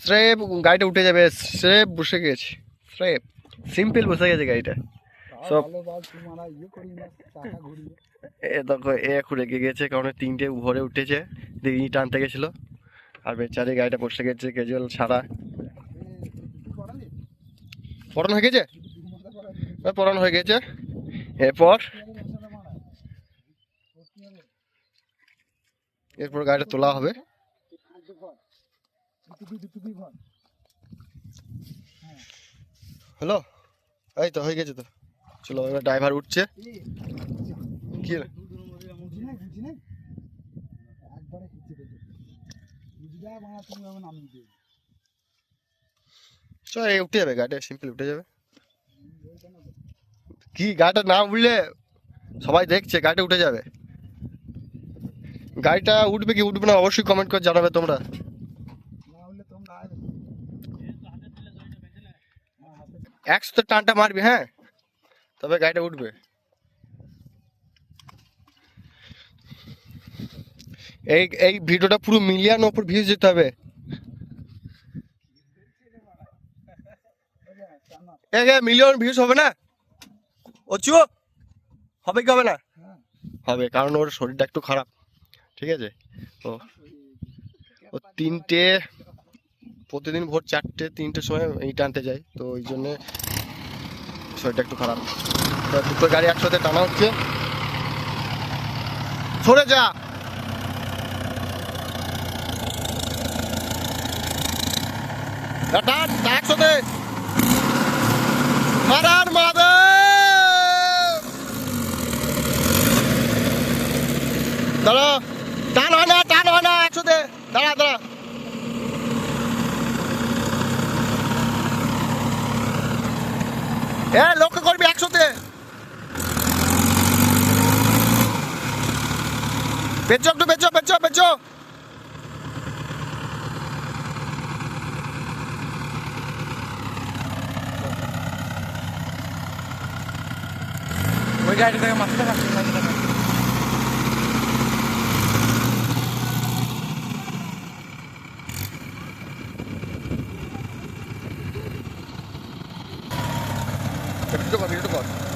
স্রেপ গাড়িটা উঠে যাবে স্রেপ বসে গেছে স্রেপ সিম্পল বসে গেছে গাড়িটা। সব এ দেখো, এ এখন রেগে গেছে, কারণ তিনটে ভরে উঠেছে ইট টানতে গেছিল। আর বেচারি গাড়িটা বসে গেছে কেজুয়াল ছাড়া পড়ানো হয়ে গেছে? পড়ানো হয়ে গেছে। এরপর? এরপর গাড়িটা তোলা হবে। হ্যালো, এই তো হয়ে গেছে তো। চলো, এবার ড্রাইভার উঠছে। কি উঠে যাবে গাড়িটা সিম্পল উঠে যাবে। কি গাড়িটা না উঠলে সবাই দেখছে, গাড়িটা উঠে যাবে। গাড়িটা উঠবে কি উঠবে না, অবশ্যই কমেন্ট করে জানাবে তোমরা। একশো টানটা মারবি হ্যাঁ? তবে গাড়িটা উঠবে। এই এই ভিডিওটা পুরো মিলিয়ন ওপর ভিউজ যেতে হবে। মিলিয়ন ভিউজ হবে না? অচু, হবে কি হবে না? হবে, কারণ ওর শরীরটা একটু খারাপ। ঠিক আছে? ও ও তিনটে প্রতিদিন ভোর চারটে তিনটের সময় ইট আনতে যায়, তো ওই জন্যে শরীরটা একটু খারাপ। দুটো গাড়ি একসাথে টানা হচ্ছে। সরে যা! একসাথে। দাঁড়া টান হয় না, টান হয় না দাঁড়া। দাঁড়া এ লক্ষ্য করবি একসাথে বেচো একটু বেচো বেচো বেচো ওই গাড়ি থেকে মাথাটা কাটতে মাথাটা কাটতে একটু কর একটু কর